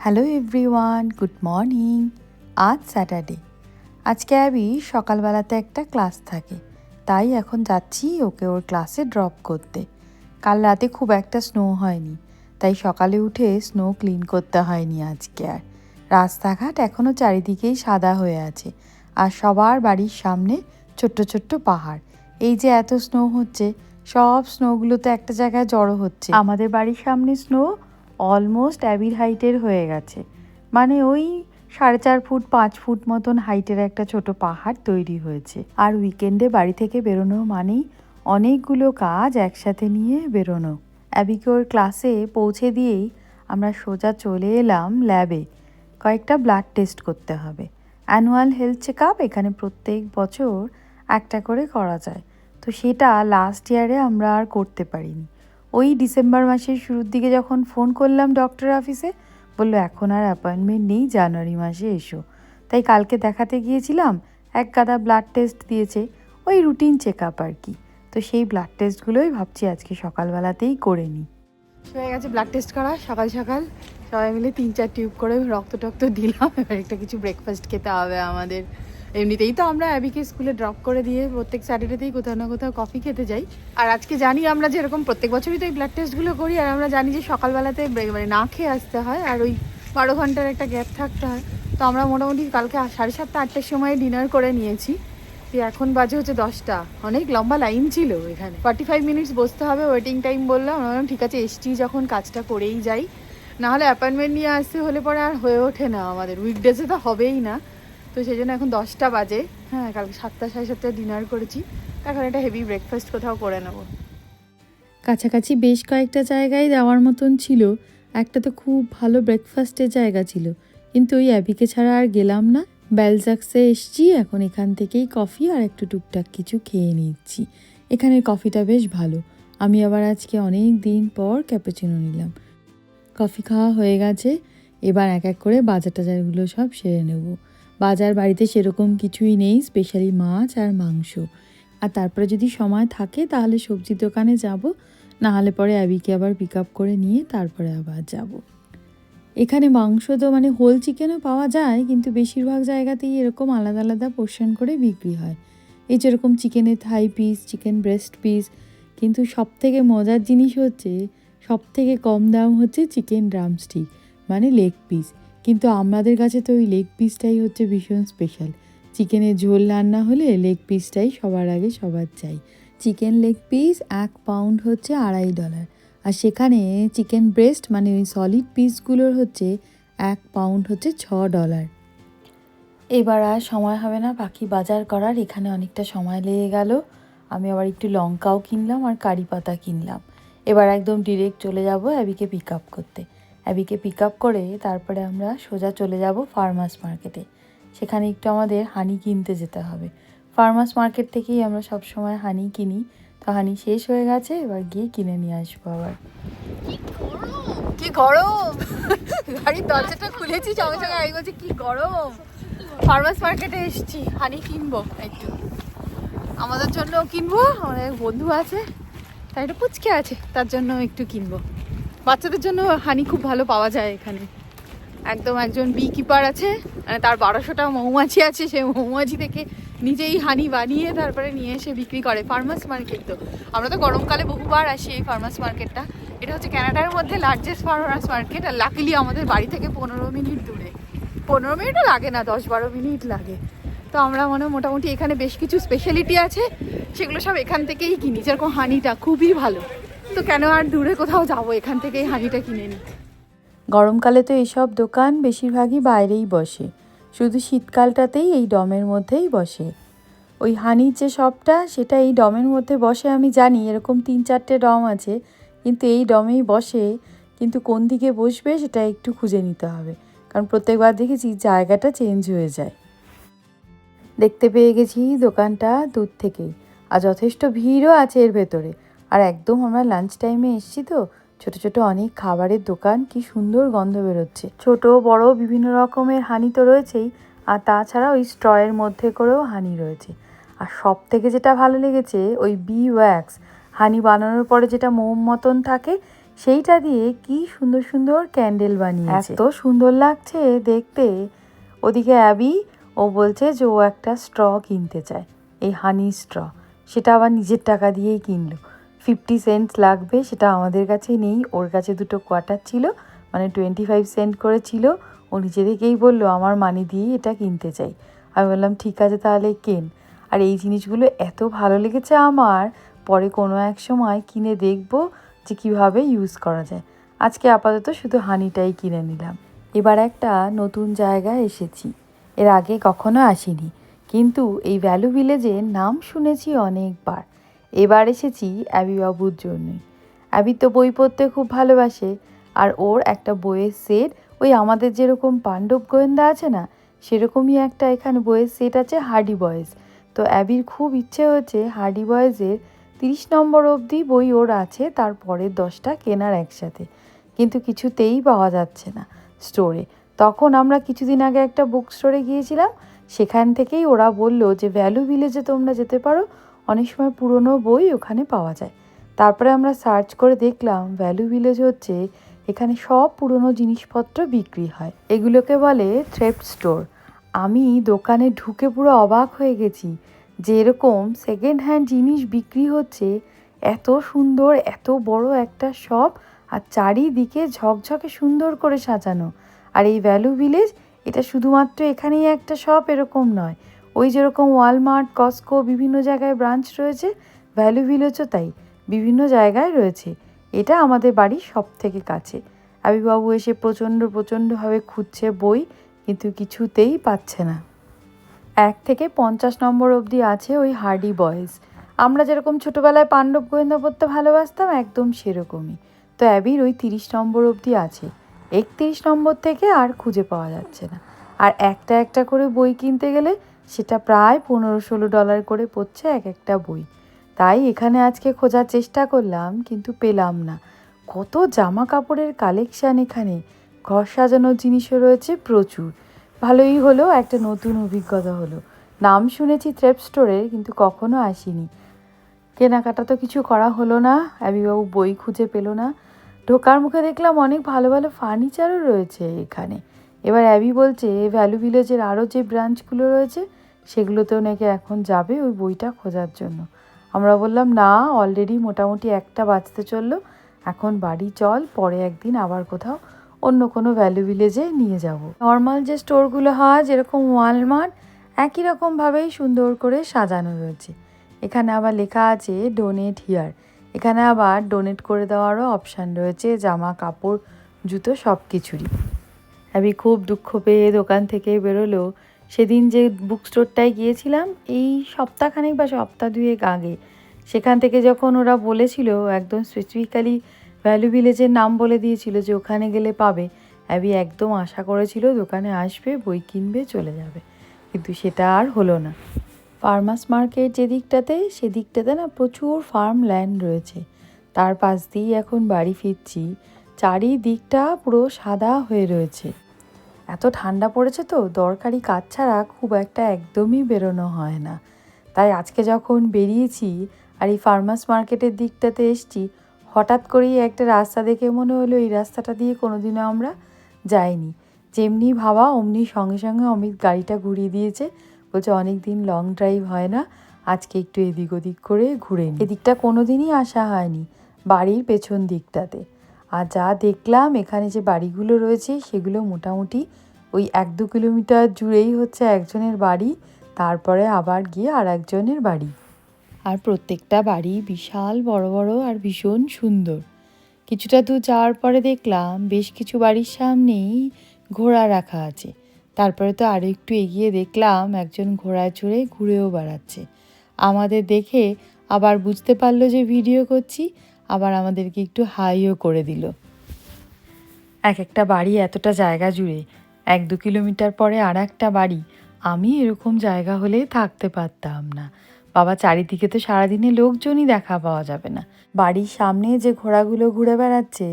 Hello everyone good morning আজ Saturday আজকে Abby সকালবেলাতে একটা ক্লাস থাকে। তাই এখন যাচ্ছি ওকে ওর ক্লাসে ড্রপ করতে। কাল রাতে খুব একটা স্নো হয়নি। তাই সকালে উঠে স্নো ক্লিন করতে হয়নি আজকে আর। রাস্তাঘাট এখনও চারিদিকেই সাদা হয়ে আছে। আর সবার বাড়ির সামনে ছোট্ট ছোট্ট পাহাড়। এই যে এত স্নো হচ্ছে, সব স্নোগুলোতে একটা জায়গায় জড়ো হচ্ছে। আমাদের বাড়ির সামনে স্নো অলমোস্ট অ্যাবির হাইটের হয়ে গেছে। মানে ওই সাড়ে চার ফুট, পাঁচ ফুট মতন হাইটের একটা ছোট পাহাড় তৈরি হয়েছে। আর উইকেন্ডে বাড়ি থেকে বেরোনো মানেই অনেকগুলো কাজ একসাথে নিয়ে বেরোনো। অ্যাবিকে ওর ক্লাসে পৌঁছে দিয়েই আমরা সোজা চলে এলাম ল্যাবে কয়েকটা ব্লাড টেস্ট করতে হবে। অ্যানুয়াল হেলথ চেক আপ এখানে প্রত্যেক বছর একটা করে করা যায়। তো সেটা লাস্ট ইয়ারে আমরা আর করতে পারিনি। ওই ডিসেম্বর মাসের শুরুর দিকে যখন ফোন করলাম ডক্টর অফিসে বলল, এখন আর অ্যাপয়েন্টমেন্ট নেই, জানুয়ারি মাসে এসো। তাই কালকে দেখাতে গিয়েছিলাম, এক গাদা ব্লাড টেস্ট দিয়েছে, ওই রুটিন চেক আপ আর কি। তো সেই ব্লাড টেস্টগুলোই ভাবছি আজকে সকালবেলাতেই করে নিই। হয়ে গেছে ব্লাড টেস্ট করা, সকাল সকাল। সবাই মিলে তিন চার টিউব করে রক্ত টক্ত দিলাম। এবার একটা কিছু ব্রেকফাস্ট খেতে হবে আমাদের। এমনিতেই তো আমরা অ্যাবিকে স্কুলে ড্রপ করে দিয়ে প্রত্যেক স্যাটারডেতেই কোথাও না কোথাও কফি খেতে যাই। আর আজকে জানি আমরা যেরকম প্রত্যেক বছরই তো এই ব্লাড টেস্টগুলো করি, আর আমরা জানি যে সকালবেলাতে মানে না খেয়ে আসতে হয়, আর ওই বারো ঘণ্টার একটা গ্যাপ থাকতে হয়। তো আমরা মোটামুটি কালকে সাড়ে সাতটা, আটটার সময় ডিনার করে নিয়েছি। এখন বাজে হচ্ছে দশটা। অনেক লম্বা লাইন ছিল এখানে। ফর্টি ফাইভ মিনিটস বসতে হবে ওয়েটিং টাইম বললাম। আমরা ঠিক আছে, এসছি যখন, কাজটা করেই যাই। না হলে অ্যাপয়েন্টমেন্ট নিয়ে আসতে হলে পরে আর হয়ে ওঠে না আমাদের। উইকডেজে তো হবেই না। তো সেই জন্য এখন দশটা বাজে। হ্যাঁ কালকে সাতটা, সাড়ে সাতটায় ডিনার করেছি। এখন একটা হেভি ব্রেকফাস্ট কোথাও করে নেব। কাছাকাছি বেশ কয়েকটা জায়গায় যাওয়ার মতন ছিল। একটা তো খুব ভালো ব্রেকফাস্টের জায়গা ছিল। কিন্তু ওই অ্যাবিকে ছাড়া আর গেলাম না। ব্যালজাক্সে এসছি, এখন এখান থেকেই কফি আর একটু টুকটাক কিছু খেয়ে নিচ্ছি। এখানের কফিটা বেশ ভালো। আমি আবার আজকে অনেক দিন পর ক্যাপুচিনো নিলাম। কফি খাওয়া হয়ে গেছে। এবার এক এক করে বাজার টাজারগুলো সব সেরে নেব। বাজার বাড়িতে সেরকম কিছুই নেই স্পেশালি মাছ আর মাংস। আর তারপরে যদি সময় থাকে, তাহলে সবজির দোকানে যাব না হলে পরে অ্যাবিকে আবার পিক আপ করে নিয়ে তারপরে আবার যাব। এখানে মাংস তো মানে হোল চিকেনও পাওয়া যায়, কিন্তু বেশিরভাগ জায়গাতেই এরকম আলাদা আলাদা পোর্শন করে বিক্রি হয়। এই যেরকম চিকেনের thigh piece chicken breast piece কিন্তু সব থেকে মজার জিনিস হচ্ছে সব থেকে কম দাম হচ্ছে চিকেন ড্রামস্টিক মানে লেগ পিস কিন্তু আমাদের কাছে তো ওই লেগ পিসটাই হচ্ছে ভীষণ স্পেশাল চিকেনের ঝোল রান্না হলে লেগ পিসটাই সবার আগে সবার চাই। চিকেন লেগ পিস এক পাউন্ড হচ্ছে আড়াই ডলার আর সেখানে চিকেন ব্রেস্ট মানে ওই সলিড পিসগুলোর হচ্ছে এক পাউন্ড হচ্ছে ছ ডলার এবার আর সময় হবে না পাখি বাজার করার। এখানে অনেকটা সময় লেগে গেল। আমি আবার একটু লঙ্কাও কিনলাম আর কারি পাতা কিনলাম। এবার একদম ডিরেক্ট চলে যাব অ্যাবিকে পিক আপ করতে। অ্যাবিকে পিক আপ করে তারপরে আমরা সোজা চলে যাব ফার্মার্স মার্কেটে সেখানে একটু আমাদের হানি কিনতে যেতে হবে। ফার্মার্স মার্কেট থেকেই আমরা সব সময় হানি কিনি। তো হানি শেষ হয়ে গেছে, এবার গিয়ে কিনে নিয়ে আসব আবার। কি গরম? গাড়ির দরজাটা খুলেছি, সঙ্গে সঙ্গে আমি বলছি, কি গরম? ফার্মাস মার্কেটে এসেছি হানি কিনবো একটু। আমাদের জন্য কিনবো, আমাদের বন্ধু আছে তাই একটা পুচকে আছে, তার জন্য একটু কিনবো। বাচ্চাদের জন্য হানি খুব ভালো পাওয়া যায় এখানে। একদম একজন বি কিপার আছে তার বারোশোটা মৌমাছি আছে সে মৌমাছি থেকে নিজেই হানি বানিয়ে তারপরে নিয়ে এসে বিক্রি করে ফার্মার্স মার্কেট তো। আমরা তো গরমকালে বহুবার আসি এই ফার্মার্স মার্কেটটা এটা হচ্ছে ক্যানাডার মধ্যে লার্জেস্ট ফার্মার্স মার্কেট আর লাকিলি আমাদের বাড়ি থেকে পনেরো মিনিট দূরে। পনেরো মিনিটও লাগে না, দশ বারো মিনিট লাগে। তো আমরা মনে মোটামুটি এখানে বেশ কিছু স্পেশালিটি আছে, সেগুলো সব এখান থেকেই কিনি। যেরকম হানিটা খুবই ভালো। তো কেন আর দূরে কোথাও যাব? এখান থেকেই হানিটা কিনে নিই গরমকালে তো এইসব দোকান বেশিরভাগই বাইরেই বসে। শুধু শীতকালটাতেই এই ডমের মধ্যেই বসে। ওই হানির যে সবটা, সেটা এই ডমের মধ্যে বসে আমি জানি, এরকম তিন চারটে ডম আছে। কিন্তু এই ডমেই বসে, কিন্তু কোন দিকে বসবে সেটা একটু খুঁজে নিতে হবে। কারণ প্রত্যেকবার দেখেছি জায়গাটা চেঞ্জ হয়ে যায়। দেখতে পেয়ে গেছি দোকানটা দূর থেকেই। আর যথেষ্ট ভিড়ও আছে এর ভেতরে। আর একদম আমরা লাঞ্চ টাইমে এসেছি তো, ছোট ছোট অনেক খাবারের দোকান, কি সুন্দর গন্ধ বেরোচ্ছে। ছোট, বড়, বিভিন্ন রকমের হানি তো রয়েছেই, আর তাছাড়া ওই স্ট্রয়ের মধ্যে করেও হানি রয়েছে। আর সব থেকে যেটা ভালো লেগেছে, ওই বি ওয়্যাক্স হানি বানানোর পরে যেটা মোম মতন থাকে, সেইটা দিয়ে কি সুন্দর সুন্দর ক্যান্ডেল বানিয়েছে। এত সুন্দর লাগছে দেখতে। ওদিকে অ্যাবি ও বলছে যে ও একটা স্ট্র কিনতে চায়, এই হানি স্ট্র সেটা আবার নিজের টাকা দিয়েই কিনলো। ফিফটি সেন্টস লাগবে, সেটা আমাদের কাছে নেই। ওর কাছে দুটো কোয়ার্টার ছিল মানে টোয়েন্টি ফাইভ সেন্ট করে ছিল। ও নিজে থেকেই বলল, আমার মানি দিয়েই এটা কিনতে চাই। আমি বললাম, ঠিক আছে তাহলে কেন? আর এই জিনিসগুলো এত ভালো লেগেছে আমার, পরে কোনো এক সময় কিনে দেখব যে কীভাবে ইউজ করা যায়। আজকে আপাতত শুধু হানিটাই কিনে নিলাম। এবার একটা নতুন জায়গায় এসেছি। এর আগে কখনো আসিনি। কিন্তু এই ভ্যালু ভিলেজের নাম শুনেছি অনেকবার। এবার এসেছি অ্যাবি বাবুর জন্যই অ্যাবি তো বই পড়তে খুব ভালোবাসে, আর ওর একটা বইয়ের সেট, ওই আমাদের যেরকম পাণ্ডব গোয়েন্দা আছে না, সেরকমই একটা এখানে বইয়ের সেট আছে হার্ডি বয়েজ। তো অ্যাবির খুব ইচ্ছে হচ্ছে হার্ডি বয়েজের তিরিশ নম্বর অবধি বই ওর আছে তারপরের দশটা কেনার একসাথে। কিন্তু কিছুতেই পাওয়া যাচ্ছে না স্টোরে। তখন আমরা কিছুদিন আগে একটা বুক স্টোরে গিয়েছিলাম, সেখান থেকেই ওরা বলল যে ভ্যালু ভিলেজে তোমরা যেতে পারো অনেক সময় পুরনো বই ওখানে পাওয়া যায়। তারপরে আমরা সার্চ করে দেখলাম, ভ্যালু ভিলেজ হচ্ছে এখানে সব পুরনো জিনিসপত্র বিক্রি হয়। এগুলোকে বলে থ্রেফট স্টোর। আমি দোকানে ঢুকে পুরো অবাক হয়ে গেছি যে এরকম সেকেন্ড হ্যান্ড জিনিস বিক্রি হচ্ছে, এত সুন্দর, এত বড় একটা শপ আর চারিদিকে ঝকঝকে সুন্দর করে সাজানো। আর এই ভ্যালু ভিলেজ, এটা শুধুমাত্র এখানেই একটা শপ এরকম নয় ওই যেরকম ওয়ালমার্ট, কস্কো বিভিন্ন জায়গায় ব্রাঞ্চ রয়েছে, ভ্যালু ভিলেজও তাই, বিভিন্ন জায়গায় রয়েছে। এটা আমাদের বাড়ির সব থেকে কাছে। আবিবাবু এসে প্রচণ্ড, প্রচণ্ডভাবে খুঁজছে বই, কিন্তু কিছুতেই পাচ্ছে না। এক থেকে পঞ্চাশ নম্বর অবধি আছে ওই হার্ডি বয়েজ। আমরা যেরকম ছোটোবেলায় পাণ্ডব গোয়েন্দা পড়তে ভালোবাসতাম, একদম সেরকমই। তো অ্যাবির ওই তিরিশ নম্বর অবধি আছে। একত্রিশ নম্বর থেকে আর খুঁজে পাওয়া যাচ্ছে না। আর একটা একটা করে বই কিনতে গেলে সেটা প্রায় পনেরো ষোলো ডলার করে পড়ছে এক একটা বই। তাই এখানে আজকে খোঁজার চেষ্টা করলাম, কিন্তু পেলাম না। কত জামা কাপড়ের কালেকশান এখানে। ঘর সাজানোর জিনিসও রয়েছে প্রচুর। ভালোই হলো, একটা নতুন অভিজ্ঞতা হলো। নাম শুনেছি থ্রেপ স্টোরের কিন্তু কখনো আসিনি। কেনাকাটা তো কিছু করা হলো না, অ্যাবিবাবু বই খুঁজে পেল না। ঢোকার মুখে দেখলাম অনেক ভালো ভালো ফার্নিচারও রয়েছে এখানে। এবার অ্যাবি বলছে ভ্যালু ভিলেজের আরও যে ব্রাঞ্চগুলো রয়েছে সেগুলোতেও নাকি এখন যাবে ওই বইটা খোঁজার জন্য। আমরা বললাম, না অলরেডি মোটামুটি একটা বাজতে চলল। এখন বাড়ি চল, পরে একদিন আবার কোথাও অন্য কোনো ভ্যালু ভিলেজে নিয়ে যাব। নর্মাল যে স্টোরগুলো হয়, যেরকম ওয়ালমার্ট একই রকমভাবেই সুন্দর করে সাজানো রয়েছে। এখানে আবার লেখা আছে ডোনেট হিয়ার এখানে আবার ডোনেট করে দেওয়ারও অপশান রয়েছে, জামা, কাপড়, জুতো সব কিছুরই আমি খুব দুঃখ পেয়ে দোকান থেকে বেরোলো। সেদিন যে বুক স্টোরটায় গিয়েছিলাম, এই সপ্তাহখানেক বা সপ্তাহ দুয়েক আগে, সেখান থেকে যখন ওরা বলেছিল, একদম স্পেসিফিক্যালি ভ্যালু ভিলেজের নাম বলে দিয়েছিল যে ওখানে গেলে পাবে অ্যাবি একদম আশা করেছিল দোকানে আসবে, বই কিনবে, চলে যাবে। কিন্তু সেটা আর হলো না। ফার্মাস মার্কেট যে দিকটাতে সেদিকটাতে না প্রচুর ফার্ম ল্যান্ড রয়েছে। তার পাশ দিয়েই এখন বাড়ি ফিরছি। চারিদিকটা পুরো সাদা হয়ে রয়েছে। এত ঠান্ডা পড়েছে তো, দরকারি কাজ ছাড়া খুব একটা একদমই বেরোনো হয় না। তাই আজকে যখন বেরিয়েছি আর এই ফার্মাস মার্কেটের দিকটাতে এসছি, হঠাৎ করেই একটা রাস্তা দেখে মনে হলো এই রাস্তাটা দিয়ে কোনোদিনও আমরা যাইনি। যেমনি ভাবা, অমনি সঙ্গে সঙ্গে অমিত গাড়িটা ঘুরিয়ে দিয়েছে। বলছে অনেক দিন লং ড্রাইভ হয় না, আজকে একটু এদিক ওদিক করে ঘুরে এদিকটা কোনো দিনই আসা হয়নি, বাড়ির পেছন দিকটাতে। আর যা দেখলাম, এখানে যে বাড়িগুলো রয়েছে, সেগুলো মোটামুটি ওই এক দু কিলোমিটার জুড়েই হচ্ছে একজনের বাড়ি, তারপরে আবার গিয়ে আর একজনের বাড়ি। আর প্রত্যেকটা বাড়ি বিশাল, বড় বড় আর ভীষণ সুন্দর। কিছুটা দূর যাওয়ার পরে দেখলাম, বেশ কিছু বাড়ির সামনেই ঘোড়া রাখা আছে। তারপরে তো আরও একটু এগিয়ে দেখলাম, একজন ঘোড়ায় চড়ে ঘুরেও বেড়াচ্ছে। আমাদের দেখে আবার বুঝতে পারল যে ভিডিও করছি আবার আমাদেরকে একটু হাইও করে দিল। এক একটা বাড়ি এতটা জায়গা জুড়ে, এক দু কিলোমিটার পরে আর একটা বাড়ি, আমি এরকম জায়গা হলে থাকতে পারতাম না। বাবা, চারিদিকে তো সারাদিনে লোকজনই দেখা পাওয়া যাবে না। বাড়ির সামনে যে ঘোড়াগুলো ঘুরে বেড়াচ্ছে,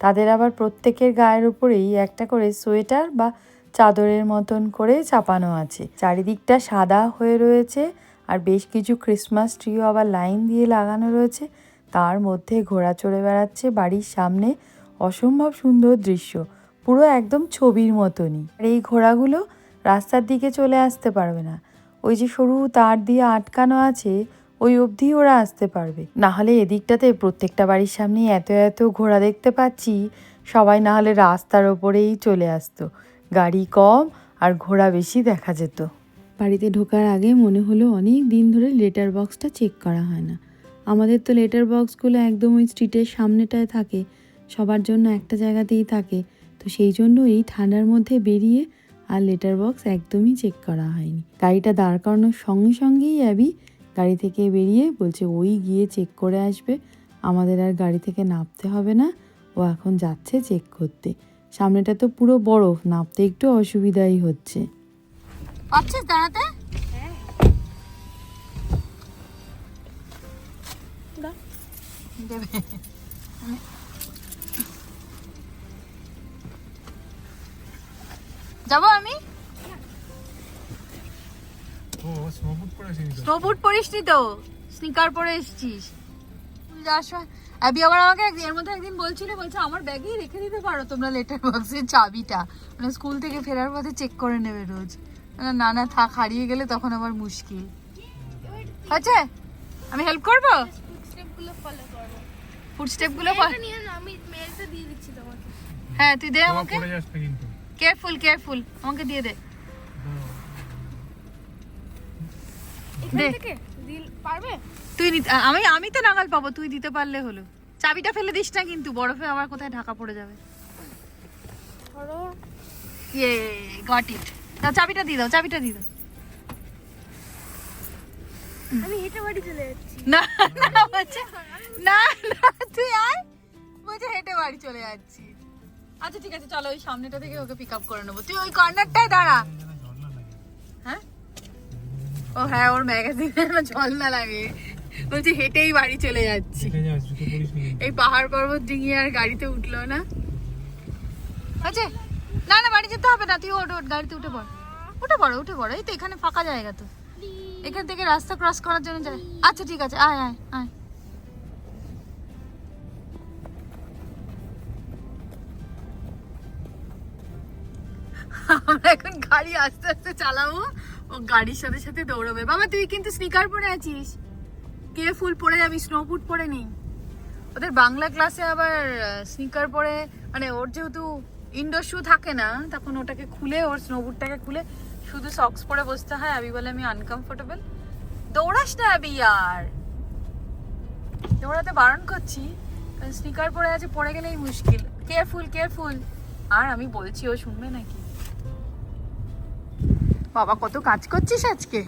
তাদের আবার প্রত্যেকের গায়ের উপরেই একটা করে সোয়েটার বা চাদরের মতন করে চাপানো আছে। চারিদিকটা সাদা হয়ে রয়েছে, আর বেশ কিছু ক্রিসমাস ট্রিও আবার লাইন দিয়ে লাগানো রয়েছে। তার মধ্যে ঘোড়া চড়ে বেড়াচ্ছে বাড়ির সামনে অসম্ভব সুন্দর দৃশ্য। পুরো একদম ছবির মতনই। আর এই ঘোড়াগুলো রাস্তার দিকে চলে আসতে পারবে না। ওই যে সরু তার দিয়ে আটকানো আছে, ওই অবধি ওরা আসতে পারবে। না হলে এদিকটাতে প্রত্যেকটা বাড়ির সামনেই এত এত ঘোড়া দেখতে পাচ্ছি, সবাই না হলে রাস্তার ওপরেই চলে আসতো। গাড়ি কম আর ঘোড়া বেশি দেখা যেত। বাড়িতে ঢোকার আগে মনে হলো অনেক দিন ধরে লেটার বক্সটা চেক করা হয় না। আমাদের তো লেটার বক্সগুলো একদম ওই স্ট্রিটের সামনেটায় থাকে, সবার জন্য একটা জায়গাতেই থাকে, তো সেই জন্য এই ঠান্ডার মধ্যে বেরিয়ে আর লেটার বক্স একদমই চেক করা হয়নি। গাড়িটা দাঁড় করানোর সঙ্গে সঙ্গেই অ্যাবি গাড়ি থেকে বেরিয়ে বলছে, ওই গিয়ে চেক করে আসবে, আমাদের আর গাড়ি থেকে নামতে হবে না, ও এখন যাচ্ছে চেক করতে। সামনেটা তো পুরো বরফ, নামতে একটু অসুবিধাই হচ্ছে। পাচ্ছিস দাঁড়াতে? দেবে। যাব আমি? স্নোবুট তো। পরিসনি তো। স্নিকার পরে এসেছিস। আবার আমাকে একদিন এর মধ্যে একদিন বলছিল বলছে আমার ব্যাগেই রেখে দিতে পারো তোমরা লেটার বক্সের চাবিটা। মানে স্কুল থেকে ফেরার পথে চেক করে নেবে রোজ। মানে না না থাক হারিয়ে গেলে তখন আবার মুশকিল। আছে আমি হেল্প করব? স্টেপগুলো ফলো স্টেপগুলো নিয়ে আমি মেলটা দিয়ে দিচ্ছি তোমাকে। হ্যাঁ তুই দে আমাকে। পরে যাস কিন্তু। কেয়ারফুল কেয়ারফুল আমাকে দিয়ে দে। তুই আমি আমি তো নাগাল পাবো তুই দিতে পারলে হলো। চাবিটা ফেলে দিস না কিন্তু বরফে আবার কোথায় ঢাকা পড়ে যাবে। ধরো। ইয়ে গট ইট দাও চাবিটা দিয়ে দাও চাবিটা দিয়ে দাও। আমি হেঁটে বাড়ি চলে যাচ্ছি। না না বলছে না না তুই আয়। বলছে হেঁটে বাড়ি চলে যাচ্ছি। আচ্ছা ঠিক আছে চলো ওই সামনেটা থেকে ওকে পিক আপ করে নেব। তুই ওই কর্নারটায় দাঁড়া। হ্যাঁ? ও হ্যাঁ ওর ম্যাগাজিনে না জল না লাগে। বলছে হেঁটেই বাড়ি চলে যাচ্ছি। এই পাহাড় পর্বত ডিঙিয়ে আর গাড়িতে উঠল না। আছে না না বাড়ি যেতে হবে না। তুই ওঠ ওঠ গাড়িতে উঠে পড়। উঠে পড়ো উঠে পড়ো। এই তো এখানে ফাঁকা জায়গা তো। এখান থেকে রাস্তা ক্রস করার জন্য যায়। আচ্ছা ঠিক আছে, আয় আয় আয়। এখন গাড়ি আস্তে আস্তে চালাবো। ও গাড়ির সাথে সাথে দৌড়বে। বাবা, তুই কিন্তু স্নিকার পরে আছিস। কেয়ারফুল পরে যাবি? স্নো বুট পরে নেই। ওদের বাংলা ক্লাসে আবার স্নিকার পরে মানে ওর যেহেতু ইনডোর শু থাকে না, তখন ওটাকে খুলে, ওর স্নো বুটটাকে খুলে শুধু সক্স পরে বসতে হয় আবি বলে আমি আনকমফোর্টেবল দৌড়াস না আবি আর। দৌড়াতে বারণ করছি স্নিকার পরে আছে পড়ে গেলেই মুশকিল। কেয়ারফুল কেয়ারফুল আর আমি বলছি ও শুনবে নাকি? বাবা কত কাজ করছিস আজকে?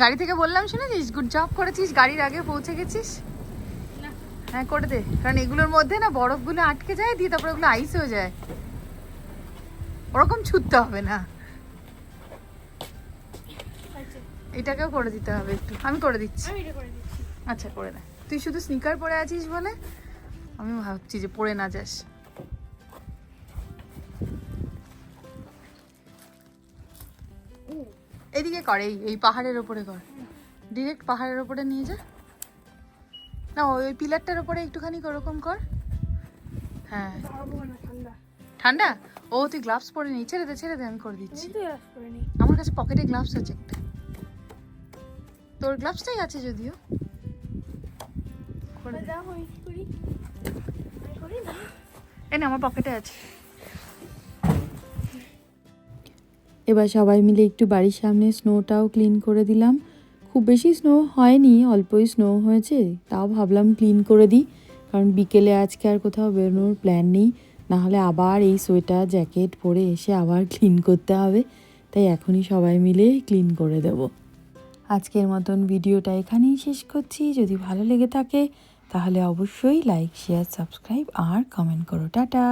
গাড়ি থেকে বললাম শুনেছিস? গুড জব করেছিস গাড়ির আগে পৌঁছে গেছিস? হ্যাঁ করে দে। কারণ এগুলোর মধ্যে না বরফগুলো আটকে যায় দিয়ে তারপরে ওগুলো আইস হয়ে যায়। ওরকম ছুটতে হবে না আচ্ছা এটাকেও করে দিতে হবে একটু। আমি করে দিচ্ছি। এটা করে দিচ্ছি। আচ্ছা করে দে। তুই শুধু স্নিকার পরে আছিস বলে আমি ভাবছি যে পরে না যাস। এদিকে কর এই এই পাহাড়ের ওপরে কর। ডিরেক্ট পাহাড়ের ওপরে নিয়ে যা। না ওই পিলারটার ওপরে একটুখানি ওরকম কর। হ্যাঁ। ঠান্ডা। ঠান্ডা? ও তুই গ্লাভস পরে নি। ছেড়ে দে ছেড়ে দে আমি করে দিচ্ছি। আমার কাছে পকেটে গ্লাভস আছে একটা। তোর গ্লাভসটাই আছে যদিও। করে দে। যা হই করি। না। আমার পকেটে আছে। এবার সবাই মিলে একটু বাড়ির সামনে স্নোটাও ক্লিন করে দিলাম। খুব বেশি স্নো হয়নি অল্পই স্নো হয়েছে তাও ভাবলাম ক্লিন করে দিই। কারণ বিকেলে আজকে আর কোথাও বেরোনোর প্ল্যান নেই। নাহলে আবার এই সোয়েটার জ্যাকেট পরে এসে আবার ক্লিন করতে হবে। তাই এখনই সবাই মিলে ক্লিন করে দেব। আজকের মতন ভিডিওটা এখানেই শেষ করছি। যদি ভালো লেগে থাকে, তাহলে অবশ্যই লাইক শেয়ার সাবস্ক্রাইব আর কমেন্ট করো। টাটা!